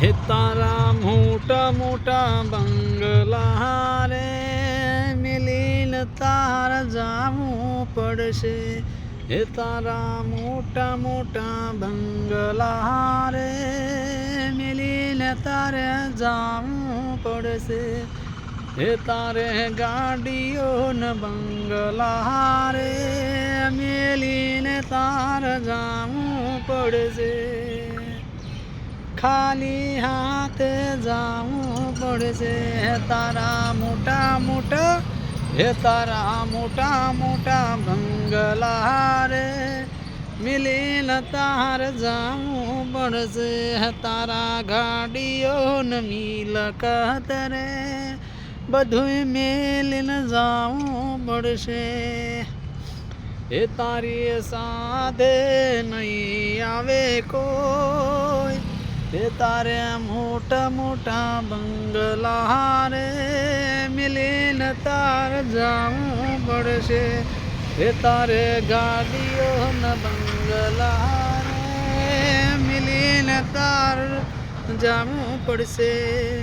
હે તારા મોટા મોટા બંગલા રે મિલીન તાર જાવું પડશે. હે તારા મોટા મોટા બંગલા રે મિલીન તારે જાવું પડશે. હે તારે ગાડીઓ ને બંગલા રે મિલીને તાર જાવું પડશે. ખાલી હાથે જાવું પડશે. તારા મોટા મોટા, હે તારા મોટા મોટા બંગલા રે મિલીને તાર જાવું પડશે. તારા ગાડીઓ ન મિલ કતરે બધું મેલીને જાવું પડશે. એ તારી સાથે નહીં આવે કોઈ એ તારે મોટા મોટા બંગલા રે મિલીન તાર જાવું પડશે. એ તારે ગાડીઓ ને બંગલા રે મિલીન તાર જાવું પડશે.